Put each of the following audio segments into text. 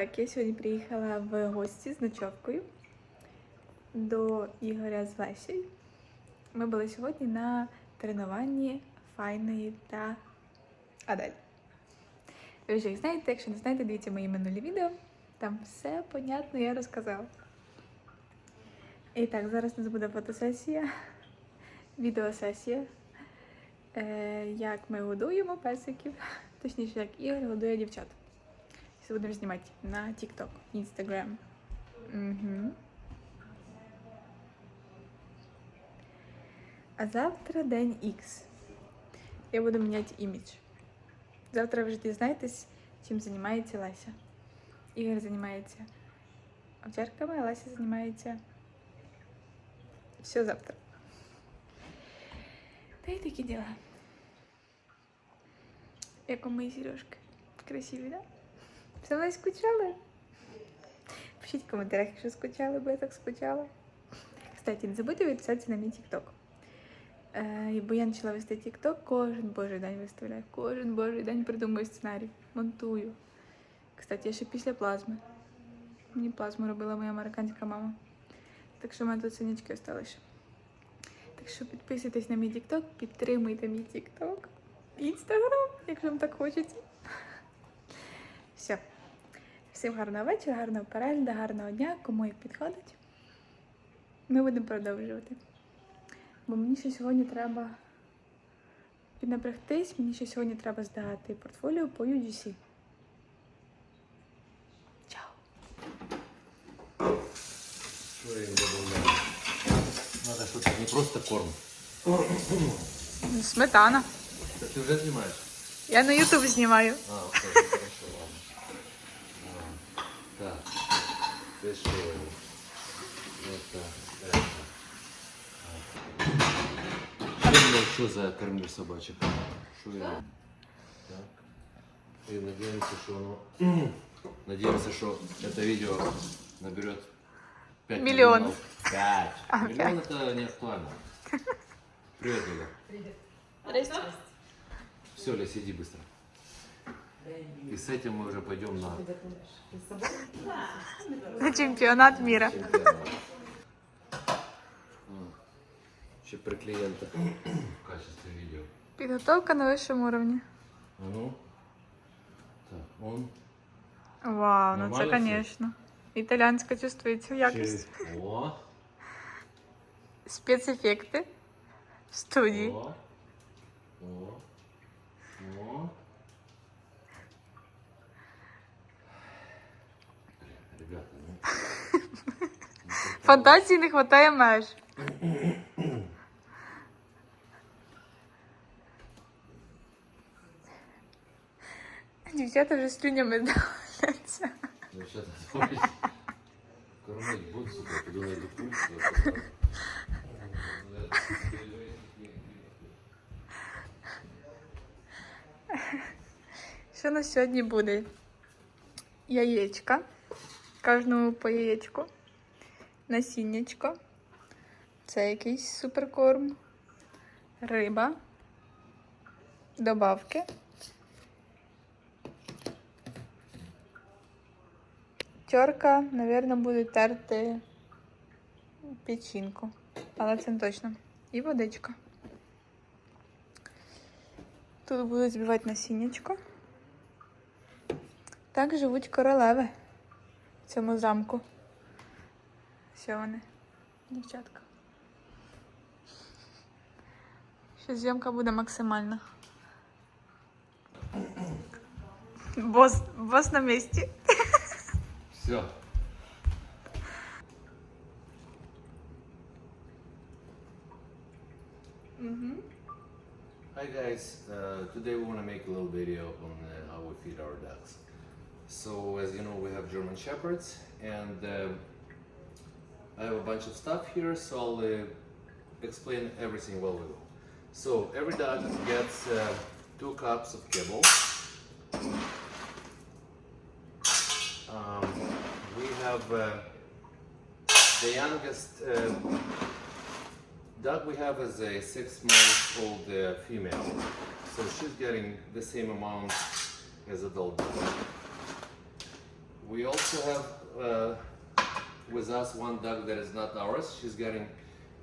Так, я сьогодні приїхала в гості з ночовкою до Ігоря з Лесією. Ми були сьогодні на тренуванні файної та Адель. Ви вже їх знаєте, якщо не знаєте, дивіться мої минулі відео. Там все понятно, я розказала. І так, зараз у нас буде фотосесія, відеосесія. Е, як ми годуємо песиків, точніше, як Ігор годує дівчат. Зараз будемо знімати на TikTok, Instagram. Угу. А завтра день X. Я буду міняти імідж. Завтра ви ж дізнаєтесь, чим займається Леся. Ігор займається овчарками, а Леся займається все завтра. Та й такі діла. Як у моїй Сережки. Красиві, да? Все ви скучали? Пишіть в коментарях, якщо скучали, бо я так скучала. Кстати, не забудьте підписатися на мій TikTok. Е, бо я почала вести TikTok, кожен божий день виставляю. Кожен божий день придумую сценарій, монтую. Кстати, я ще після плазми. Мені плазму робила моя американська мама. Так що в мене тут синячки залишилися. Так що підписуйтесь на мій TikTok, підтримуйте мій TikTok, Instagram, якщо вам так хочеться. Все. Всім гарного вечора, гарного перегляду, гарного дня, кому як підходить. Ми будемо продовжувати. Бо мені ще сьогодні треба піднапрягтись, мені ще сьогодні треба здати портфоліо по UGC. Чао! Что я им добавляю? Надо что-то не просто корм. Сметана. Так ты уже снимаешь? Я на YouTube знімаю. А, окей. Так, дешевле. Это, это. А. Что, что за кормир собачек? Что я? Так. И надеемся, что оно... Надеемся, что это видео наберет 5 Миллион. миллионов. 5. А, Миллион это не актуально. Привет, Лиля. Все, Ля, сиди быстро. И с этим мы уже пойдем на На чемпіонат міра. чемпионат. Еще про клиента в качестве видео. Підготовка на вищому рівні. А ну. Так, он. Вау, ну це, Нормально все? звісно. Італіанська чувствується якість. Через- О, Спецефекти в студії. о, о, Фантазії не вистачає меж. Дівчата вже слюнями давляться. Кормить. Що на сьогодні буде? Яєчка. Кожному по яєчку. Насіннячко. Це якийсь суперкорм. Риба. Добавки. Тьорка, мабуть, буде терти печінку. Але це не точно. І водичка. Тут будуть збивати насіннячко. Так живуть королеви в цьому замку. Все вони, дівчатка. Ще зйомка буде максимальна. Бос, бос на місці. Все. Hi guys, uh, today we want to make a little video on uh, how we feed our ducks. So as you know we have German Shepherds and um I have a bunch of stuff here so I'll uh, explain everything while we go. So every dog gets uh, two cups of kibble. Um, we have uh, the youngest uh, duck we have is a six month old uh, female. So she's getting the same amount as adult duck. we also have uh, with us one dog that is not ours. She's getting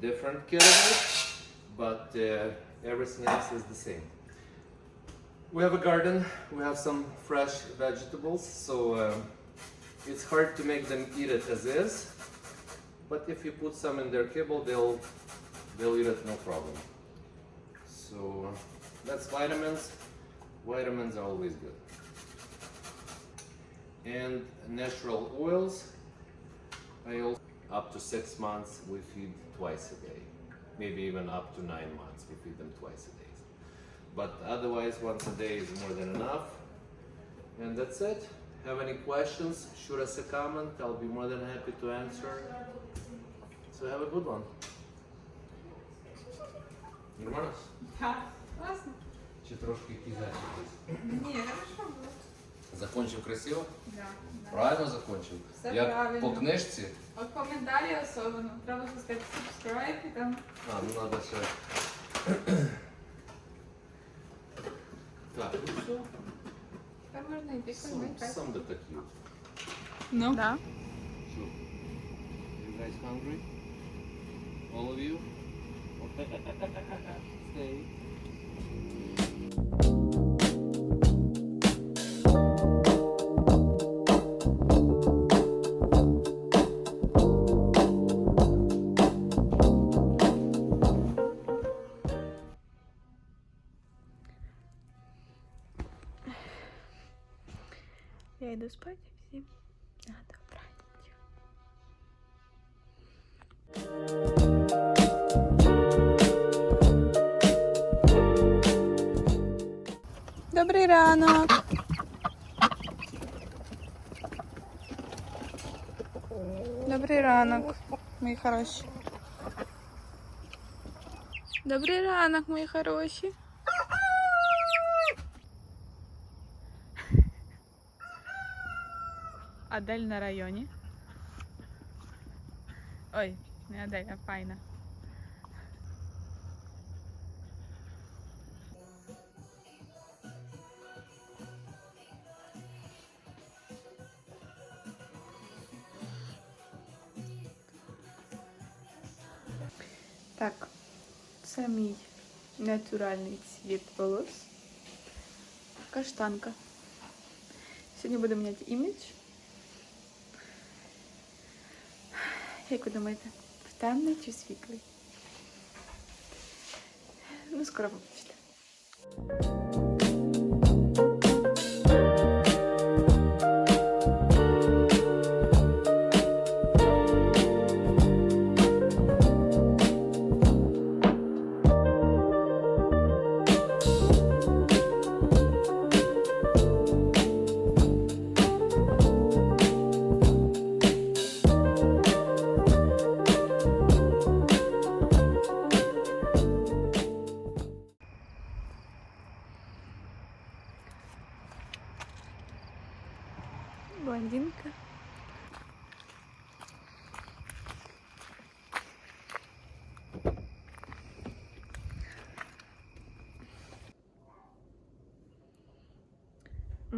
different kettlebells, but uh, everything else is the same. We have a garden. We have some fresh vegetables, so um, it's hard to make them eat it as is. But if you put some in their kibble, they'll they'll eat it no problem. So uh, that's vitamins. Vitamins are always good. And natural oils. I also up to six months we feed twice a day, maybe even up to nine months we feed them twice a day. But otherwise, once a day is more than enough. And that's it. Have any questions? Shoot us a comment. I'll be more than happy to answer. So have a good one. Нормально? Так, класно. Чи трошки кізячий? Ні, хорошо було. Закончив красиво? Да, да. Правильно закончив? Все Як правильно. по книжці? От коментарі особливо. Треба сказати subscribe і там. А, ну надо ще. Так, ну все. Тепер можна йти Сам, коментарі. сам детектив. Ну? Да. Що? You guys hungry? All of you? Stay. Я йду спати всім. На добраніч. Добрий ранок. Добрий ранок, мої хороші. Добрий ранок, мої хороші. Адель на районі. Ой, не Адель, а файна. Так, це мій натуральний цвіт волос. Каштанка. Сьогодні буду міняти імідж. Як ви думаєте, в темний чи світлий? Ну, скоро побачите.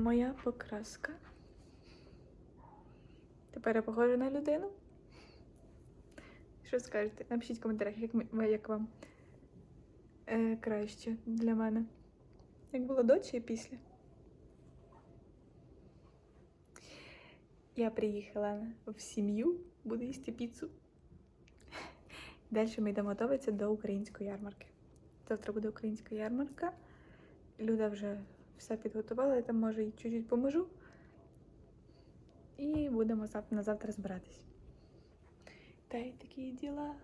Моя покраска. Тепер я похожа на людину. Що скажете? Напишіть в коментарях, як, як вам е, краще для мене. Як було до чи після? Я приїхала в сім'ю, буду їсти піцу. Далі ми йдемо готуватися до української ярмарки. Завтра буде українська ярмарка. Люда вже все підготувала, я там може і чуть-чуть поможу. І будемо на завтра збиратись. Та й такі діла.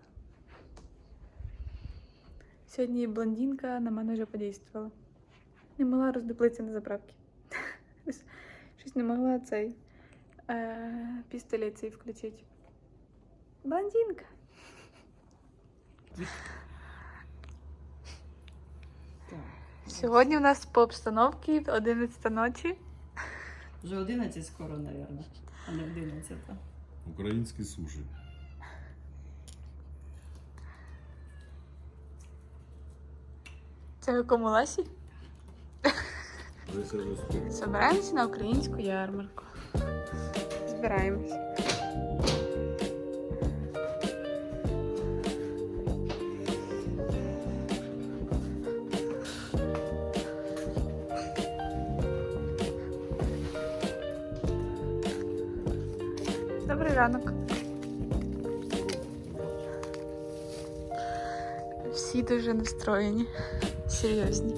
Сьогодні блондинка на мене вже подействувала. Не могла роздуплитися на заправки. Щось не могла цей е, пістолет цей включити. Блондинка. Сьогодні у нас по обстановці 11 ночі. Вже 11 скоро, мабуть, а не 11. Українські суші. Це в якому ласі? Десь я розпив. Собираємося на українську ярмарку. збираємось. Добрий ранок. Всі дуже настроєні, серйозні.